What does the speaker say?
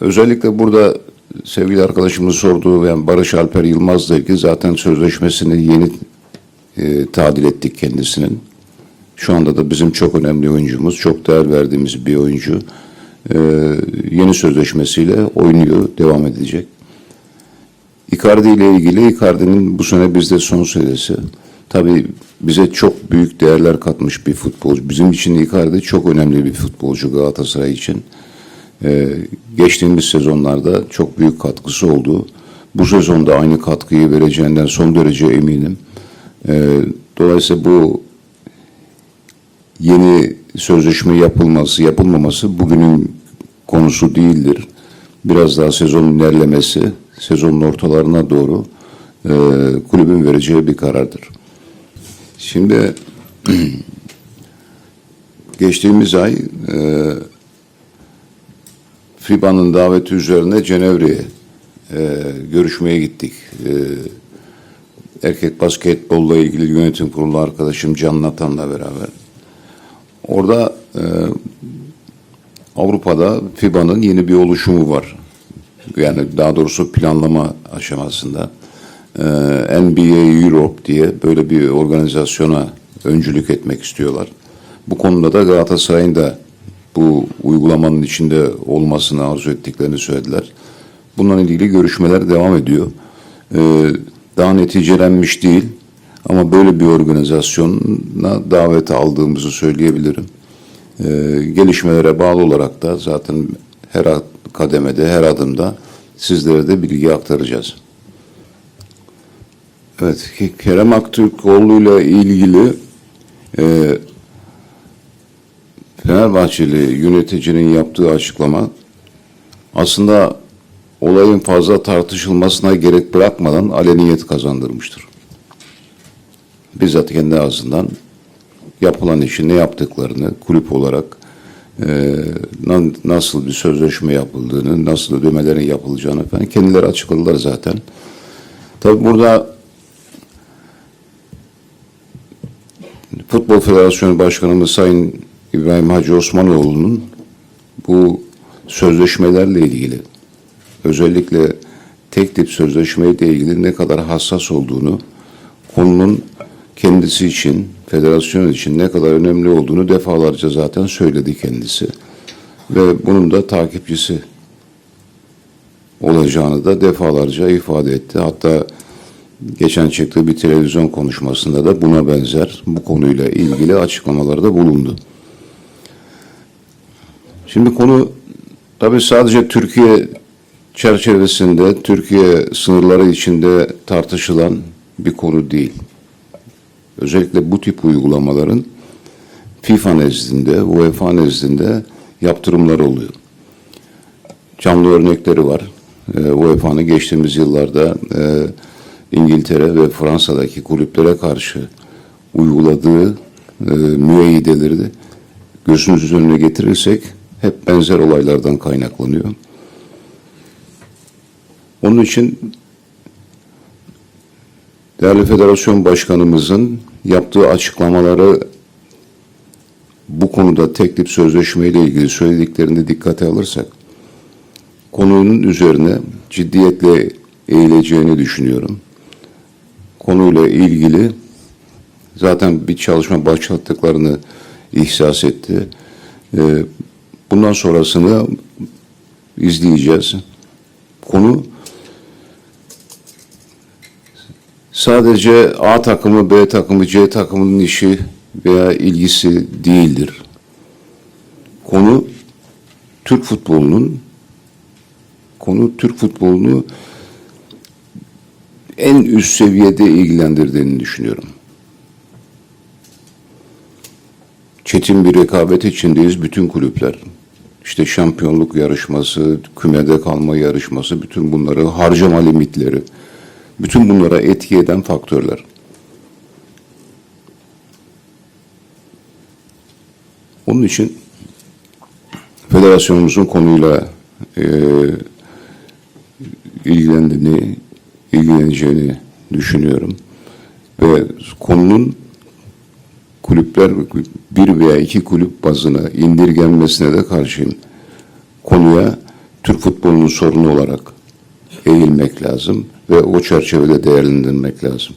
özellikle burada sevgili arkadaşımız sorduğu yani Barış Alper Yılmaz'la ilgili zaten sözleşmesini yeni e, tadil ettik kendisinin. Şu anda da bizim çok önemli oyuncumuz, çok değer verdiğimiz bir oyuncu. E, yeni sözleşmesiyle oynuyor, devam edecek. Icardi ile ilgili Icardi'nin bu sene bizde son senesi. Tabii bize çok büyük değerler katmış bir futbolcu. Bizim için Icardi çok önemli bir futbolcu Galatasaray için. Ee, geçtiğimiz sezonlarda çok büyük katkısı oldu. Bu sezonda aynı katkıyı vereceğinden son derece eminim. Ee, dolayısıyla bu yeni sözleşme yapılması, yapılmaması bugünün konusu değildir. Biraz daha sezonun ilerlemesi, sezonun ortalarına doğru e, kulübün vereceği bir karardır. Şimdi geçtiğimiz ay e, FIBA'nın daveti üzerine Cenevre'ye e, görüşmeye gittik. E, erkek basketbolla ilgili yönetim kurulu arkadaşım Can Natan'la beraber. Orada e, Avrupa'da FIBA'nın yeni bir oluşumu var. Yani daha doğrusu planlama aşamasında. Ee, NBA Europe diye böyle bir organizasyona öncülük etmek istiyorlar. Bu konuda da Galatasaray'ın da bu uygulamanın içinde olmasını arzu ettiklerini söylediler. Bununla ilgili görüşmeler devam ediyor. Ee, daha neticelenmiş değil ama böyle bir organizasyona davet aldığımızı söyleyebilirim. Ee, gelişmelere bağlı olarak da zaten her kademede, her adımda sizlere de bilgi aktaracağız. Evet, Kerem Aktürkoğlu ile ilgili e, Fenerbahçeli yöneticinin yaptığı açıklama aslında olayın fazla tartışılmasına gerek bırakmadan aleniyet kazandırmıştır. Bizzat kendi ağzından yapılan işi ne yaptıklarını kulüp olarak e, na- nasıl bir sözleşme yapıldığını, nasıl ödemelerin yapılacağını falan kendileri açıkladılar zaten. Tabi burada Futbol Federasyonu Başkanımız Sayın İbrahim Hacı Osmanoğlu'nun bu sözleşmelerle ilgili özellikle tek tip sözleşmeyle ilgili ne kadar hassas olduğunu konunun kendisi için, federasyon için ne kadar önemli olduğunu defalarca zaten söyledi kendisi. Ve bunun da takipçisi olacağını da defalarca ifade etti. Hatta geçen çıktığı bir televizyon konuşmasında da buna benzer bu konuyla ilgili açıklamalarda bulundu. Şimdi konu tabii sadece Türkiye çerçevesinde, Türkiye sınırları içinde tartışılan bir konu değil. Özellikle bu tip uygulamaların FIFA nezdinde, UEFA nezdinde yaptırımları oluyor. Canlı örnekleri var. Ee, UEFA'nın geçtiğimiz yıllarda e, İngiltere ve Fransa'daki kulüplere karşı uyguladığı e, müeyyideleri de gözünüzün önüne getirirsek hep benzer olaylardan kaynaklanıyor. Onun için değerli federasyon başkanımızın yaptığı açıklamaları bu konuda tek tip sözleşmeyle ilgili söylediklerini dikkate alırsak konunun üzerine ciddiyetle eğileceğini düşünüyorum. Konuyla ilgili zaten bir çalışma başlattıklarını ihsas etti. Ee, Bundan sonrasını izleyeceğiz. Konu sadece A takımı, B takımı, C takımının işi veya ilgisi değildir. Konu Türk futbolunun konu Türk futbolunu en üst seviyede ilgilendirdiğini düşünüyorum. Çetin bir rekabet içindeyiz bütün kulüpler. İşte şampiyonluk yarışması, kümede kalma yarışması, bütün bunları harcama limitleri, bütün bunlara etki eden faktörler. Onun için federasyonumuzun konuyla e, ilgilendiğini, ilgileneceğini düşünüyorum. Ve konunun kulüpler bir veya iki kulüp bazına indirgenmesine de karşıyım. Konuya Türk futbolunun sorunu olarak eğilmek lazım ve o çerçevede değerlendirmek lazım.